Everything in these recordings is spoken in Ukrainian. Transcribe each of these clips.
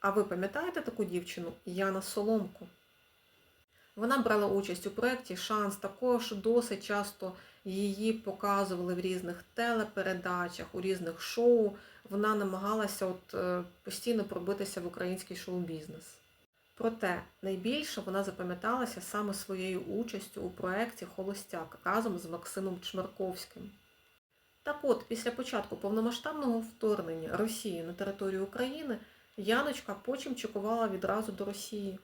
А ви пам'ятаєте таку дівчину Яна Соломко? Вона брала участь у проєкті Шанс. Також досить часто її показували в різних телепередачах, у різних шоу. Вона намагалася от, е, постійно пробитися в український шоу-бізнес. Проте найбільше вона запам'яталася саме своєю участю у проєкті Холостяк разом з Максимом Чмерковським. Так от, після початку повномасштабного вторгнення Росії на територію України Яночка почимчикувала відразу до Росії.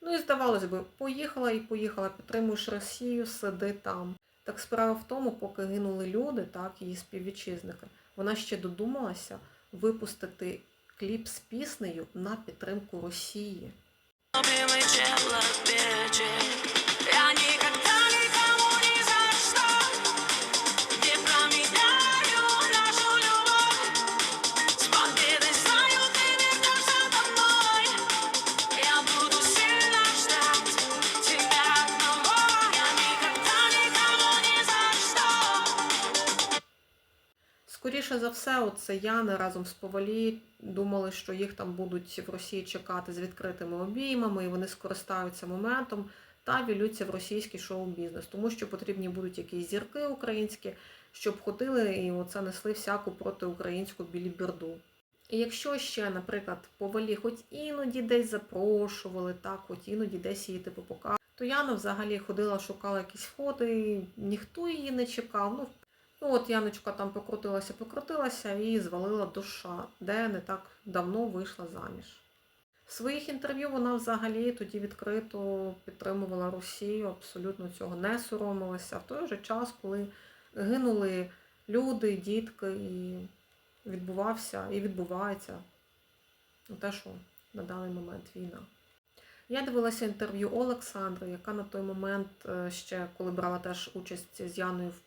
Ну і здавалось би, поїхала і поїхала, підтримуєш Росію, сиди там. Так справа в тому, поки гинули люди, так, її співвітчизники, вона ще додумалася випустити кліп з піснею на підтримку Росії. Я Скоріше за все, оце Яни разом з Повалі думали, що їх там будуть в Росії чекати з відкритими обіймами, і вони скористаються моментом та вілються в російський шоу-бізнес, тому що потрібні будуть якісь зірки українські, щоб ходили і оце несли всяку протиукраїнську біліберду. І якщо ще, наприклад, повалі хоч іноді десь запрошували, так, хоч іноді десь її типу показували, то Яна взагалі ходила, шукала якісь і ніхто її не чекав. Ну, Ну от Яночка там покрутилася, покрутилася і звалила душа, де не так давно вийшла заміж. В своїх інтерв'ю вона взагалі тоді відкрито підтримувала Росію, абсолютно цього не соромилася. В той же час, коли гинули люди, дітки, і відбувався і відбувається те, що на даний момент війна. Я дивилася інтерв'ю Олександри, яка на той момент е, ще, коли брала теж участь з Яною в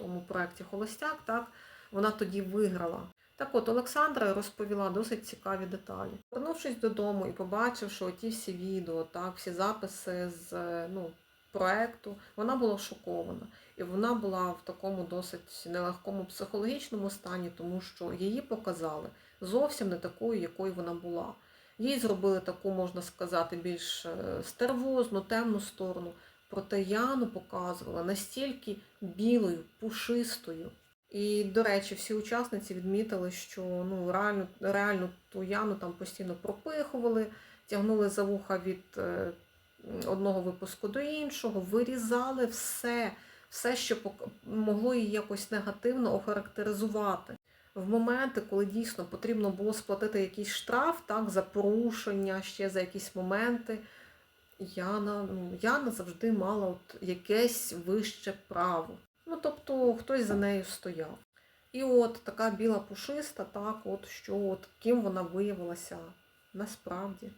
тому проєкті Холостяк, так, вона тоді виграла. Так от Олександра розповіла досить цікаві деталі. Повернувшись додому і побачивши оті всі відео, так, всі записи з ну, проєкту, вона була шокована. І вона була в такому досить нелегкому психологічному стані, тому що її показали зовсім не такою, якою вона була. Їй зробили таку, можна сказати, більш е, стервозну, темну сторону. Проте Яну показувала настільки білою, пушистою. І, до речі, всі учасниці відмітили, що ну, реально, реально ту Яну там постійно пропихували, тягнули за вуха від е, одного випуску до іншого, вирізали все, все, що могло її якось негативно охарактеризувати. В моменти, коли дійсно потрібно було сплатити якийсь штраф, так, за порушення, ще за якісь моменти, Яна, ну, Яна завжди мала от якесь вище право. Ну, тобто хтось за нею стояв. І от така біла пушиста, так, от що от ким вона виявилася насправді.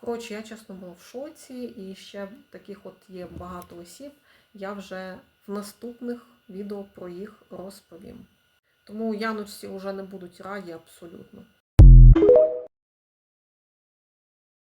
Коротше, я чесно була в шоці, і ще таких от є багато осіб. Я вже в наступних відео про їх розповім. Тому Яночці вже не будуть раді абсолютно.